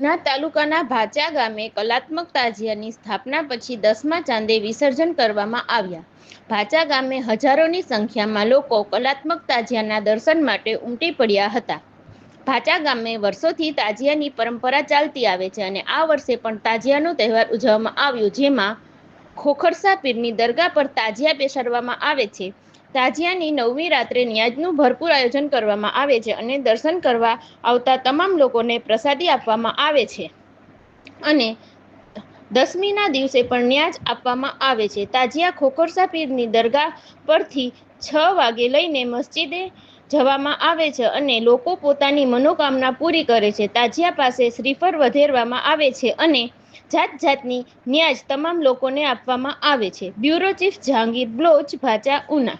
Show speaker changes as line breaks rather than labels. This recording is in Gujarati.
ના, તાલુકાના ભાચા ગામે કલાત્મક તાજિયાની સ્થાપના પછી દસમા ચાંદે વિસર્જન કરવામાં આવ્યા. ભાચા ગામે હજારોની સંખ્યામાં લોકો કલાત્મક તાજિયાના દર્શન માટે ઉમટી પડ્યા હતા. ભાચા ગામે વર્ષોથી તાજિયાની પરંપરા ચાલતી આવે છે અને આ વર્ષે પણ તાજિયાનો તહેવાર ઉજવવામાં આવ્યો, જેમાં ખોખરસા પીરની દરગાહ પર તાજિયા બેસાડવામાં આવે છે. તાજિયાની નવમી રાત્રે ન્યાજનું ભરપૂર આયોજન કરવામાં આવે છે અને દર્શન કરવા આવતા તમામ લોકોને પ્રસાદી આપવામાં આવે છે. અને દસમીના દિવસે પણ ન્યાજ આપવામાં આવે છે. તાજિયા ખોખરસા પીરની દરગાહ પરથી છ વાગે લઈને મસ્જિદે જવામાં આવે છે અને લોકો પોતાની મનોકામના પૂરી કરે છે. તાજિયા પાસે શ્રીફળ વધેરવામાં આવે છે અને જાત જાતની ન્યાજ તમામ લોકોને આપવામાં આવે છે. Bureau chief Jahangir Baloch Bhacha Una